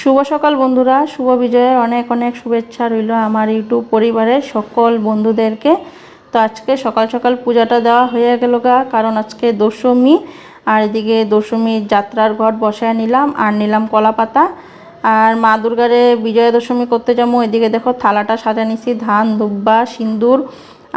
শুভ সকাল বন্ধুরা, শুভ বিজয়ের অনেক অনেক শুভেচ্ছা রইল আমার ইউটিউব পরিবারের সকল বন্ধুদেরকে। তো আজকে সকাল সকাল পূজাটা দেওয়া হয়ে গেল গা, কারণ আজকে দশমী, আর এদিকে দশমীর যাত্রার ঘট বসায় নিলাম, আর নিলাম কলা পাতা আর মা দুর্গারে বিজয়া দশমী করতে যাব, এদিকে দেখো থালাটা সাজা নিছি, ধান, দুব্বা, সিন্দুর,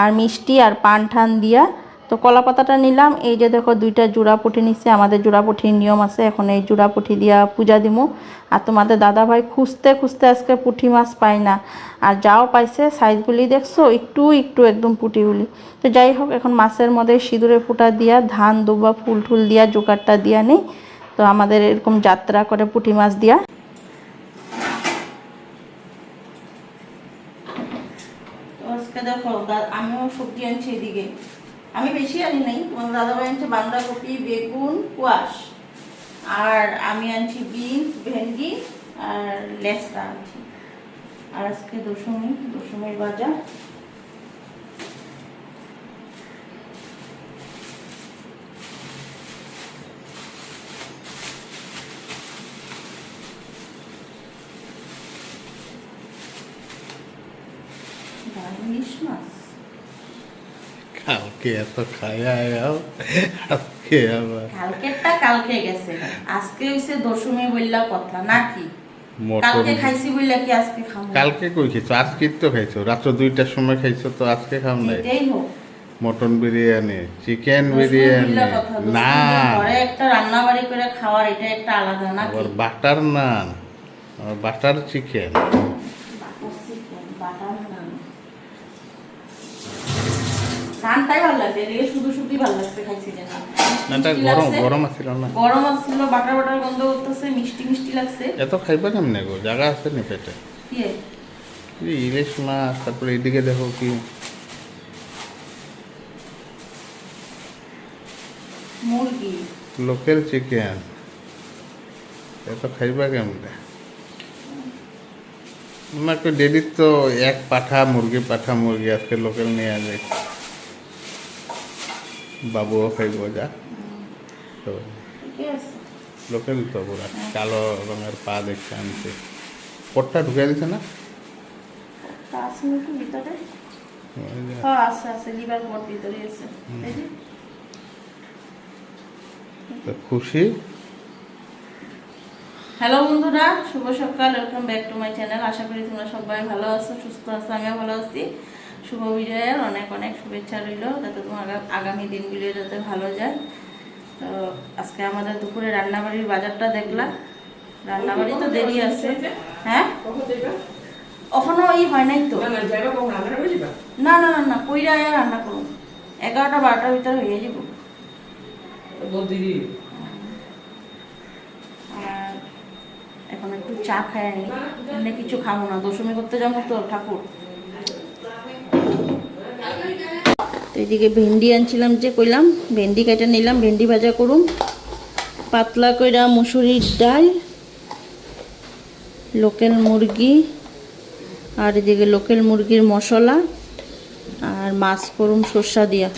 আর মিষ্টি, আর পান ঠান দিয়া। তো কলা পাতাটা নিলাম। এই যে দেখো দুইটা জোড়া পুঁটি নিচ্ছে আমাদের জোড়া পুঁঠির নিয়ম আছে, এখন এই জোড়া পুঁঠি দিয়া পূজা দিমু। আর তোমাদের দাদা ভাই খুঁজতে খুঁজতে আজকে পুঁঠি মাছ পাই না। আর যাও পাইছে সাইজগুলি দেখছ, একটু একটু একদম পুঁটিগুলি তো যাই হোক, এখন মাছের মধ্যে সিঁদুরে ফুটা দিয়া, ধান দুবা ফুল টুল দিয়া, জোগাড়টা দিয়া নেই। তো আমাদের এরকম যাত্রা করে পুঁটি মাছ দিয়া তো আজকে দেখো দা- আমিও সবজি আনছি এদিকে আমি বেশি আনি নাই। তোমার দাদাভাই আনছে বাঁধাকপি, বেগুন কুয়াশ আর আমি আনছি বিনস, ভেন্ডি আর লেসটা আনছি। আর আজকে দশমী, দশমীর বাজার মাছ। কালকে এত খায়া আয়াও আজকে আবার। কালকেরটা কালকে গেছে। আজকে হইছে দশমী বললা কথা নাকি? মটন কালকে খাইছি বললা কি আজকে খাব কালকে কই খেয়েছো আজকে তো খাইছো। রাত্র দুইটার সময় খাইছো তো আজকে খাও নাই? এটাই হোক। Mutton biryani chicken biryani. না। ঘরে একটা রান্না বাড়ি করে খাওয়ার এটা একটা আলাদা আবার butter naan butter chicken butter chicken, butter naan. নানটাই ভালো লাগছে এদিকে শুধু শুধুই ভালো লাগছে খাইছি যেন। নানটা মিষ্টি গরম লাগছে। গরম আছিল না। গরম আসছিল বাটার বাটার গন্ধ করতেছে মিষ্টি মিষ্টি লাগছে। এত খাইবা কেমনে গো? জায়গা আছে নি পেটে? দিয়ে এই ইলিশ মাছ তারপরে এদিকে দেখো কি। মুরগি। Local chicken. এত খাইবা কেমনে? আমাকে ডেলির তো এক পাঠা মুরগি পাঠা মুরগি আজকে লোকাল নিয়ে যায় বাবুও খাইব যা। তো লোকাল তো পুরা কালো রঙের পা দেখতে আনছে পটটা ঢুকে দিছে না? হ্যাঁ খুশি? হ্যালো বন্ধুরা শুভ সকাল welcome back to my channel আশা করি তোমরা সবাই ভালো আছো সুস্থ আছো আমিও ভালো আছি। শুভ বিজয়ের অনেক অনেক শুভেচ্ছা রইল, যাতে তোমার আগামী দিনগুলো যাতে ভালো যায়। তো আজকে আমাদের দুপুরে রান্নাবাড়ির বাজারটা দেখলাম রান্নাবাড়ি তো দেরি আছে। হ্যাঁ? এখনও ই হয় নাই তো। না না না না, কইরা আয়া রান্না করুন। এগারোটা বারোটার ভিতরে হয়ে যাব এখন একটু চা খাই নি। কিছু খাব না, দশমী করতে যাব তো ঠাকুর। তো এদিকে ভেন্ডি আনছিলাম যে কইলাম, ভেন্ডি কেটে নিলাম, ভেন্ডি ভাজা করুম। পাতলা কইরা মুসুরির ডাল, লোকেল মুরগি, আর এদিকে লোকেল মুরগির মশলা, আর মাছ করুম সর্ষা দিয়া।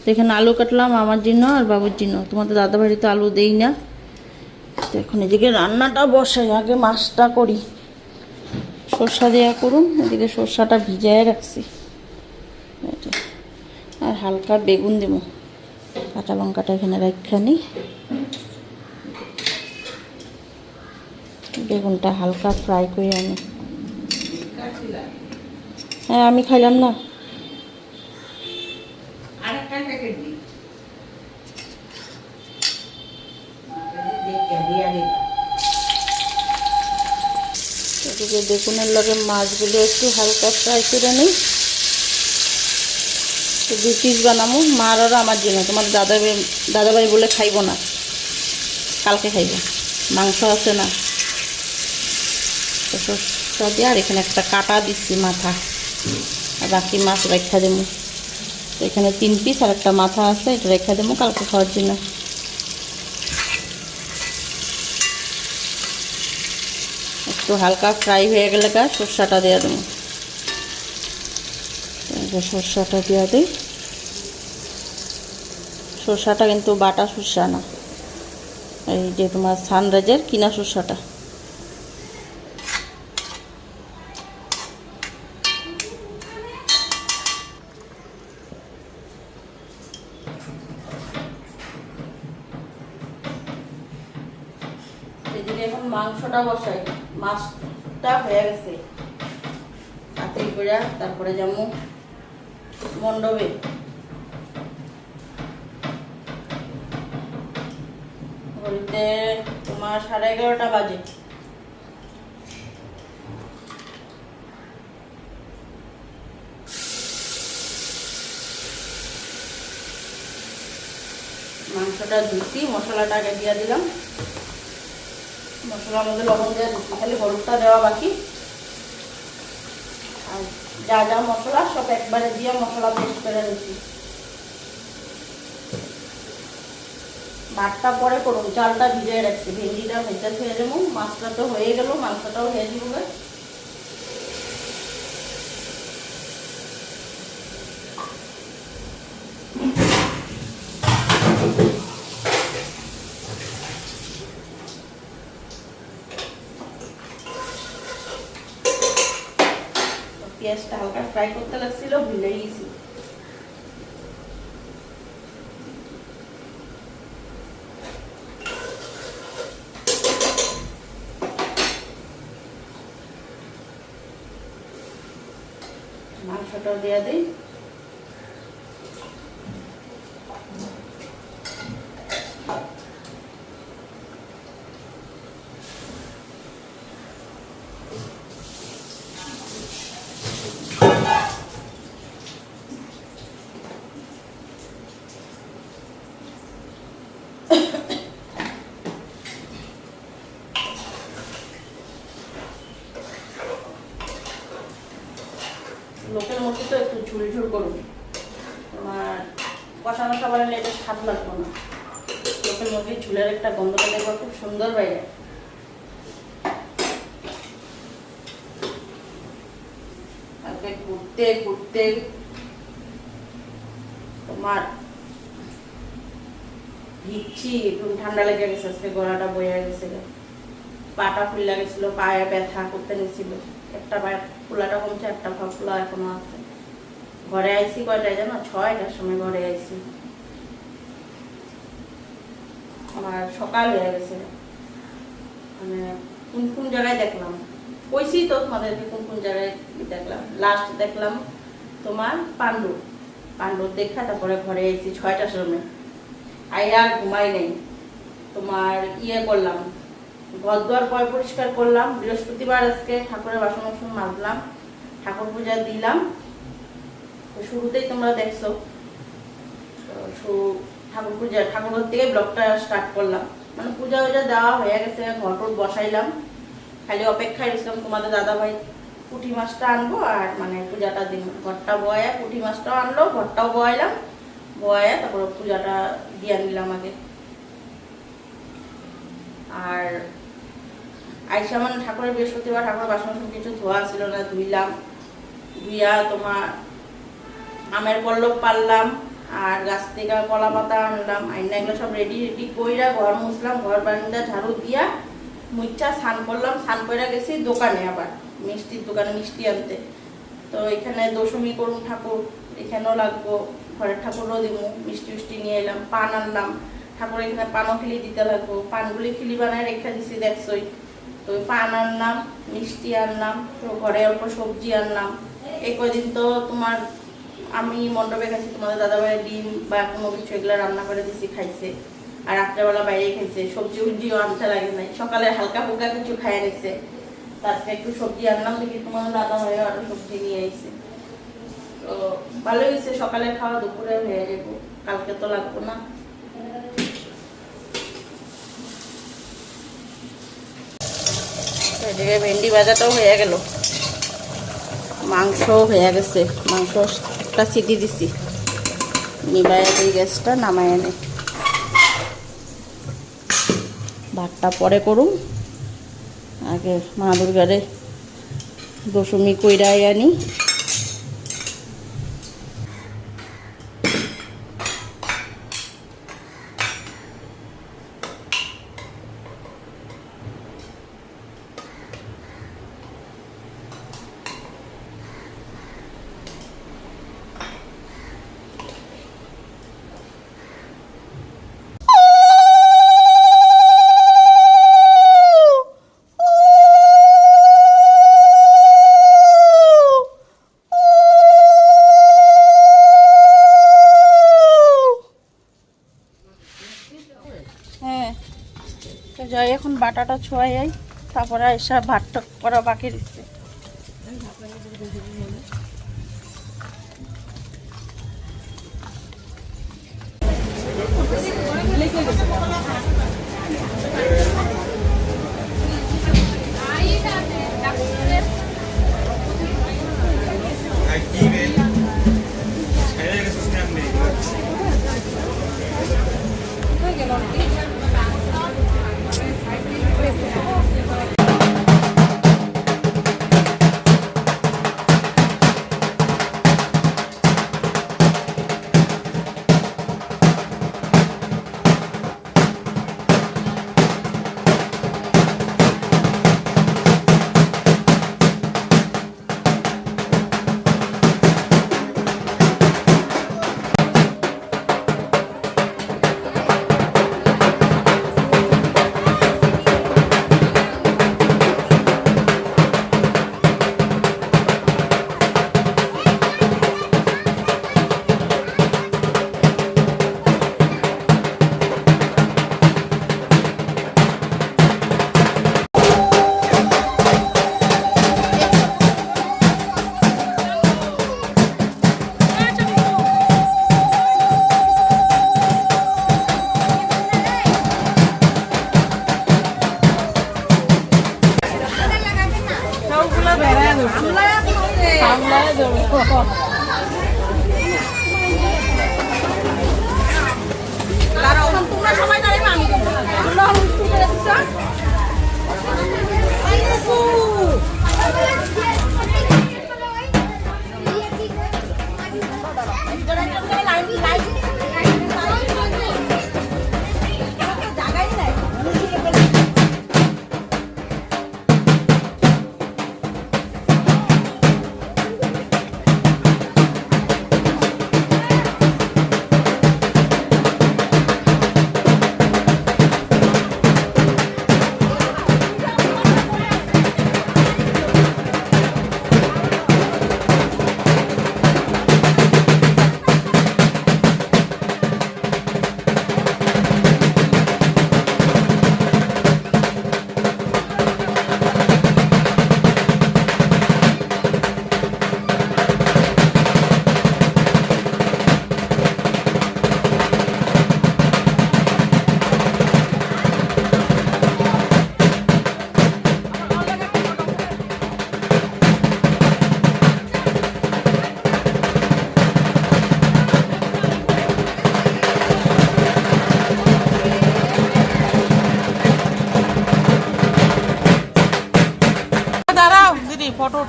তো এখানে আলু কাটলাম, আমার জন্য আর বাবুর জন্য তোমাদের দাদা বাড়িতে আলু দেই না। তো এখন এদিকে রান্নাটা বসাই, আগে মাছটা করি। সর্ষা দেওয়া করুন এদিকে সর্ষাটা ভিজায় রাখছি। আর হালকা বেগুন দেব। কাঁচা লঙ্কাটা এখানে রাখানি বেগুনটা হালকা ফ্রাই করে আনি। হ্যাঁ আমি খাইলাম না। এদিকে বেগুনের লগে মাছগুলো একটু হালকা ফ্রাই করে নিই তো দু পিস বানাবো মার আর আমার জন্য। তোমার দাদা দাদাভাই বলে খাইবো না। কালকে খাইব। মাংস আছে না। তো সরষা দিয়ে আর এখানে একটা কাটা দিচ্ছি মাথা। আর বাকি মাছ রেখা দেবো। এখানে তিন পিস আর একটা মাথা আছে, এটা রেখা দেবো কালকে খাওয়ার জন্য। একটু হালকা ফ্রাই হয়ে গেলে গা, সরষাটা দেওয়া দেবো। যে সর্ষাটা দিয়ে দিই। সর্ষাটা কিন্তু বাটা সর্ষা না। এই যে তোমার সানরাইজের কিনা সর্ষাটা। এখন মাংসটা বসাই। মাছটা হয়ে গেছে। তাতে করে তারপরে যেমন মণ্ডপে। ঘড়িতে তোমার সাড়ে এগারোটা বাজে। মাংসটা ধুইছি মশলাটা আগে দিয়ে দিলাম। মশলার মধ্যে লবণ দেওয়া খালি হলুদটা দেওয়া বাকি। যা যা মশলা, সব একবারে দিয়ে মশলা পেস্ট করে দিচ্ছি ভাতটা পরে করুন, চালটা ভিজিয়ে রাখছি। ভেন্ডিটা ভেজা খেয়ে দেবো মাছটা তো হয়ে গেল, মাংসটাও হয়ে দিব পেঁয়াজটা হালকা ফ্রাই করতে লাগছিল ভুলে গেছি মাংসটাও দিয়ে দিই লোকের মধ্যে তো একটু ঝুল ঝুল করুন তোমার কষা মশা বানালে এটা স্বাদ লাগবে না। লোকের মধ্যে ঝুলের একটা গন্ধ পেলে খুব সুন্দর বাইরে ঘুরতে ঘুরতে তোমার ভিজছি একটু ঠান্ডা লেগে গেছে, আজকে গলাটা বয়ে গেছে পাটা ফুলে গেছিল, পায়ে ব্যথা করতে নিছিল। একটা পায়ে ফুলাটা কমছে, একটা ফুলা এখনও আছে। ঘরে আইসি কয়টায় জানো? ছয়টার সময় ঘরে আইসি। আমার সকাল হয়ে গেছে। মানে কোন কোন জায়গায় দেখলাম? কইছি তো তোমাদেরকে কোন কোন জায়গায় দেখলাম। লাস্ট দেখলাম তোমার পাণ্ডু পাণ্ডু দেখা, তারপরে ঘরে এসেছি ছয়টার সময় আইরা আর ঘুমাই নেই। তোমার ইয়ে করলাম, ঘর দুয়ার পয় পরিষ্কার করলাম। বৃহস্পতিবার আজকে ঠাকুরের বাসন বাসন মাজলাম, ঠাকুর পূজা দিলাম। শুরুতেই তোমরা দেখছ। ঠাকুর পূজা, ঠাকুর থেকে ব্লগটা স্টার্ট করলাম। মানে পূজা উজা দেওয়া হয়ে গেছে, ঘর টর বসাইলাম। খালি অপেক্ষায় রয়েছিলাম তোমাদের দাদা ভাই পুঁটি মাছটা আনব আর মানে পূজাটা দিন, ঘরটা বয়া, পুঁটি মাছটাও আনলো, ঘরটাও বয়ালাম। বয়া তারপর পূজাটা দিয়ে নিলাম আগে। আর আইসা মানে ঠাকুরের বৃহস্পতিবার ঠাকুরের বাসন কিছু ধোয়া ছিল না, ধুইলাম। ধুইয়া তোমার আমের পল্লব পারলাম। আর গাছ থেকে কলা পাতা আনলাম, আইনা এগুলো সব রেডি রেডি কইরা ঘর মুছলাম, ঘর বারান্দা, ঝাড়ু দিয়া মুচ্ছা স্নান করলাম, স্নান কইরা গেছি দোকানে আবার, মিষ্টির দোকানে মিষ্টি আনতে। তো এখানে দশমী করুন ঠাকুর, এখানেও লাগবো, ঘরের ঠাকুরও দিব মিষ্টি মিষ্টি নিয়ে এলাম, পান আনলাম। ঠাকুর এখানে পানও খিলি দিতে লাগবো, পানগুলি খিলি বানায় রেখে দিছি, দেখছই। তো পান আনলাম, মিষ্টি আনলাম, তো ঘরে অল্প সবজি আনলাম। এই কদিন তো তোমার আমি মণ্ডপে গেছি তোমাদের দাদাভাইয়ের ডিম বা কোনো কিছু এগুলো রান্না করে দিছি, খাইছে। আর রাত্রেবেলা বাইরে খাইছে। সবজি উবজিও আনতে লাগে নাই। সকালে হালকা ফুলকা কিছু খাইয়ে নিছে তারপরে একটু সবজি আনলাম, দেখি তোমাদের দাদা ভাই আরও সবজি নিয়ে আইছে। তো ভালো হয়েছে, সকালে খাওয়া, দুপুরে হয়ে যাব। কালকে তো লাগবো না। ভেন্ডি ভাজাটাও হয়ে গেল। মাংস হয়ে গেছে। মাংসটা সিটি দিছি। নিবাইয়া গ্যাসটা নামাই এনে ভাতটা পরে করুম। আগে মা দুর্গারে দশমী কইরাই আনি। কাটাটা ছোঁয়াই তারপরে এসব ভাতটা করা বাকি দিচ্ছে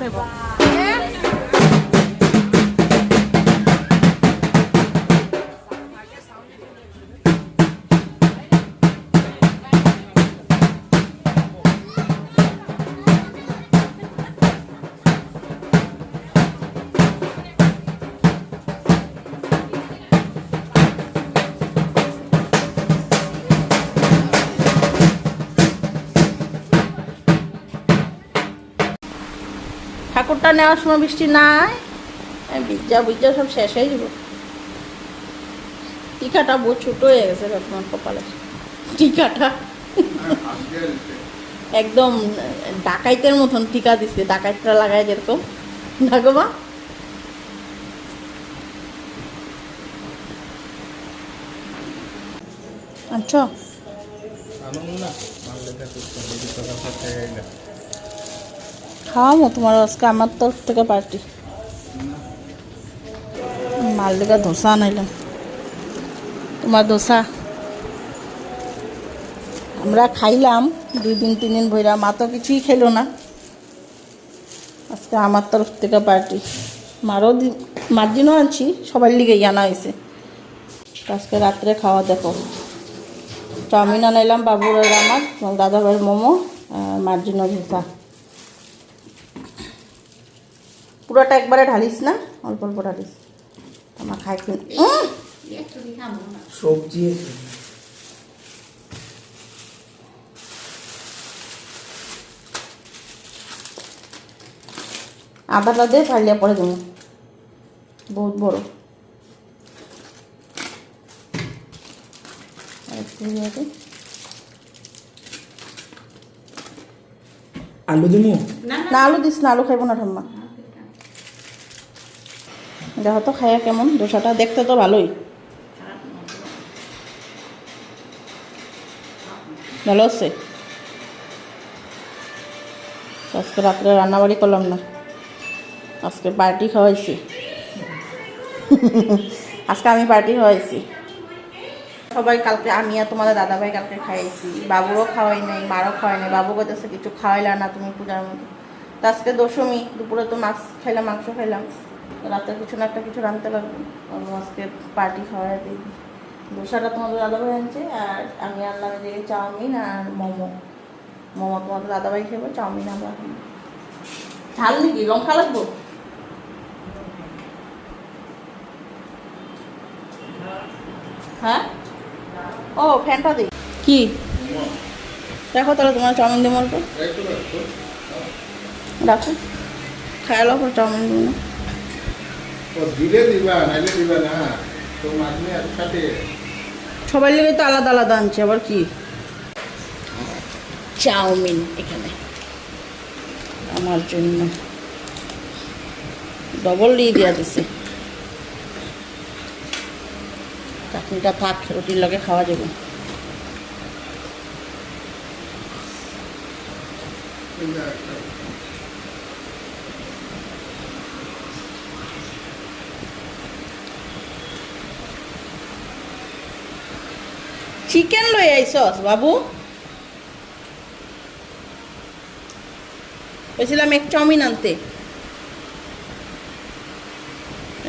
দিদি ফটো ঠাকুরটা নেওয়ার সময় বৃষ্টি নাই? বিজ্জা বুজ্জা সব শেষ হয়ে যাব। টিকাটা বহু ছোট হয়ে গেছে রে তোমার কপালে। টিকাটা। একদম ডাকাইতের মতন টিকা দিছে ডাকাইতটা লাগায় যেরকম। মা? আচ্ছা। খাওয়াবো তোমার আজকে আমার তরফ থেকে পার্টি মালদিকা ধোসা আনাইলাম। তোমার ধোসা? আমরা খাইলাম, দুই দিন, তিন দিন ভইরা। মা তো কিছুই খেলো না। আজকে আমার তরফ থেকে পার্টি মারও দি মার্জিনও আনছি, সবার লিগেই আনা হয়েছে আজকে রাত্রে খাওয়া দেখো। চাউমিন আনাইলাম, বাবুর আমার দাদা ভাইয়ের মোমো, আর মার্জিনও ধোসা। পুরোটা একবারে ঢালিস না অল্প অল্প ঢালিস। আমার খাই! সবজি আদাটা দিয়ে ফাইলিয়া পরে দেবো। বহুত বড়। আলু দিমু না আলু দিস না আলু খাইব না ঠাম্মা। দেখো তো খাইয়া কেমন? দোসাটা দেখতে তো ভালোই। ভালো আছে আজকে রাত্রে রান্নাবাড়ি করলাম না। আজকে পার্টি খাওয়াইছি। আজকে আমি পার্টি খাওয়াইছি। সবাই কালকে, আমি আর তোমাদের দাদাভাই কালকে খাইয়েছি বাবুরও খাওয়াই নাই, মারও খাওয়াই নাই। বাবু কাছে কিছু খাওয়াইলা না তুমি পূজার মধ্যে। তো আজকে দশমী, দুপুরে তো মাছ খাইলাম, মাংস খাইলাম। রাতে কিছু না একটা কিছু রাঁধতে আর আজকে পার্টি খাওয়াই দিই দোসাটা তোমাদের দাদাভাই আনছে আর আমি আনলাম এদিকে চাউমিন আর মোমো। মোমো তোমাদের দাদাভাই খাব চাউমিন আমরা ঝাল নাকি? লঙ্কা লাগবো? হ্যাঁ? ও ফ্যানটা দিই কি? দেখো তাহলে তোমার চাউমিন দিয়ে মলটো রাখো। খায়ালো পর চাউমিন দিই না দিলে দিবা নাইলে দিবা না তো মাঝে একসাথে সবাই লেগে তো আলাদা আলাদা আনছে আবার কি? চাউমিন এখানে। আমার জন্য। ডবল দিয়ে দেওয়া দিছে। চাটনিটা থাক রুটির লগে খাওয়া যাবে। চিকেন লই আইসস বাবু? কইছিলাম এক চাউমিন আনতে।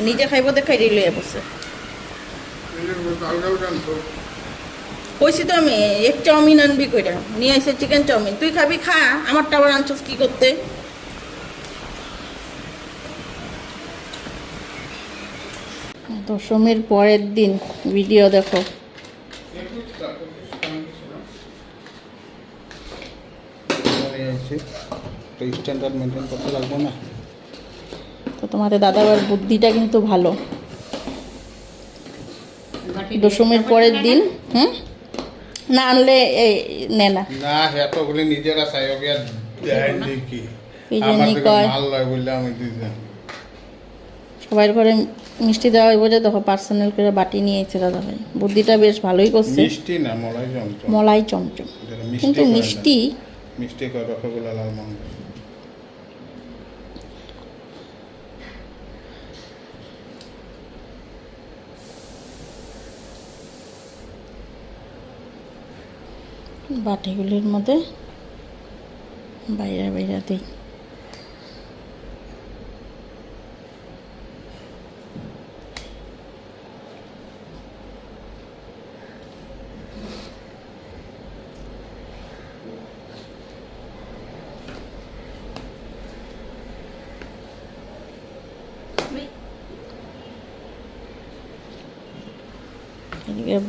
নিজে খাইব দেখাই বসে কইছি তো আমি, এক চাউমিন আনবি কইরা। নিয়ে আইসে চিকেন চাউমিন তুই খাবি, খা। আমারটা আবার আনছস কি করতে। দশমীর পরের দিন ভিডিও দেখো। তো স্ট্যান্ডার্ড মেনটেন করতে লাগবে না। তো তোমাদের দাদাবার বুদ্ধিটা কিন্তু ভালো। দশমীর পরের দিন হুম? না আনলে এই নে না। না এতগুলি নিজেরা চাইবে আর দেয় দেখি ঘরে মিষ্টি দেওয়া হইব যে দেখো পার্সোনাল করে বাটি নিয়ে এসেছে দাদা ভাই। বুদ্ধিটা বেশ ভালোই করছে। মিষ্টি না মলাই চমচম। মলাই চমচম। কিন্তু মিষ্টি মিষ্টি করে রসগোল্লা লাল বাটিগুলির মধ্যে বাইরে বাইরে দিই।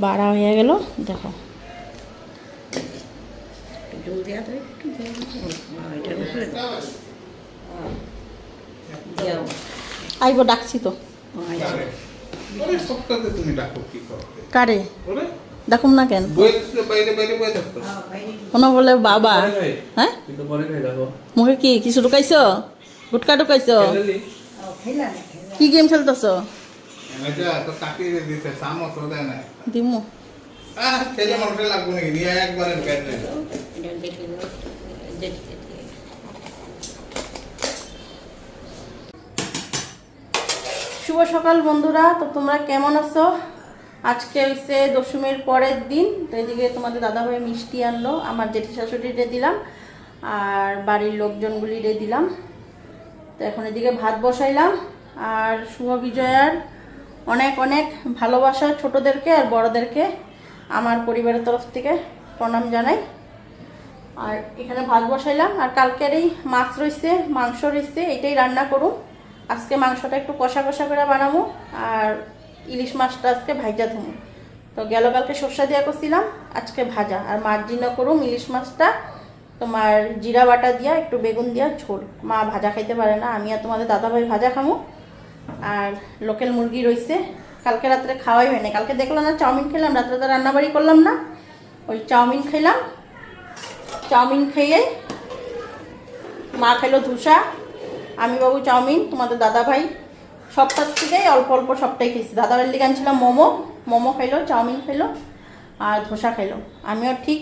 বাড়া হয়ে গেল দেখো। আইব ডাকছি তো কারে? দেখুন না কেন? কোনো বলে বাবা হ্যাঁ? কিন্তু পরে খাই দেখো। মুখে কি কিছু ঢুকাইছ? গুটকা ঢুকাইছ? কি গেম খেলতেছ? দিমু। ছেলে মানুষের লাগবে নাকি? একবারে দিলে শুভ সকাল বন্ধুরা, তো তোমরা কেমন আছো? আজকে হচ্ছে দশমীর পরের দিন, তো এদিকে তোমাদের দাদা দাদাভাই মিষ্টি আনলো, আমার জেঠি শাশুড়িরে দিলাম, আর বাড়ির লোকজনগুলিরে দিলাম। তো এখন এদিকে ভাত বসাইলাম, আর শুভ বিজয়ার অনেক অনেক ভালোবাসা ছোটদেরকে আর বড়দেরকে, আমার পরিবারের তরফ থেকে প্রণাম জানাই। আর এখানে ভাত বসাইলাম, আর কালকের এই মাছ রয়েছে, মাংস রয়েছে এটাই রান্না করুন। আজকে মাংসটা একটু কষা কষা করে বানাবো, আর ইলিশ মাছটা আজকে ভাজা ধুমু। তো গেল কালকে সর্ষা দিয়া করছিলাম, আজকে ভাজা। আর মাছ জিনা করুম ইলিশ মাছটা, তোমার জিরা বাটা দিয়া, একটু বেগুন দিয়া, ঝোল। মা ভাজা খাইতে পারে না, আমি আর তোমাদের দাদাভাই ভাজা খামু। আর লোকাল মুরগি রয়েছে, কালকে রাত্রে খাওয়াই হয়নি কালকে দেখলাম না, চাউমিন খেলাম, রাত্রে তো রান্নাবাড়ি করলাম না। ওই চাউমিন খেলাম চাউমিন খেয়ে মা খেলো ধোসা। আমি বাবু চাউমিন, তোমাদের দাদা ভাই। সবটার থেকেই অল্প অল্প সবটাই খেয়েছি। দাদা ভাইয়ের আনছিলাম মোমো। মোমো খেলো, চাউমিন খেলো আর ধোসা খেলো। আমিও ঠিক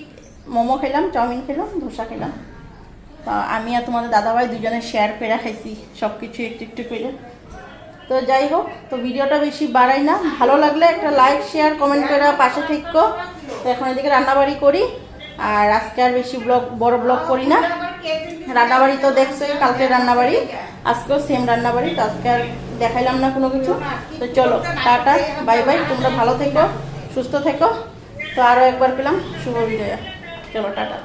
মোমো খেলাম, চাউমিন খেলাম ধোসা খেলাম। তা আমি আর তোমাদের দাদাভাই দুজনে শেয়ার করে খাইছি সব কিছু একটু একটু করে। তো যাই হোক, তো ভিডিওটা বেশি বাড়াই না। ভালো লাগলে একটা লাইক শেয়ার কমেন্ট করে পাশে থেকো। তো এখন এদিকে রান্নাবাড়ি করি। আর আজকে আর বেশি ব্লগ বড় ব্লগ করি না। রান্নাবাড়ি তো দেখছোই, কালকে রান্নাবাড়ি, আজকেও সেম রান্নাবাড়ি, তো আজকে আর দেখাইলাম না কোনো কিছু। তো চলো, টাটা বাই বাই তোমরা ভালো থেকো, সুস্থ থেকো। তো আরও একবার পেলাম, শুভ বিজয়া চলো, টাটা।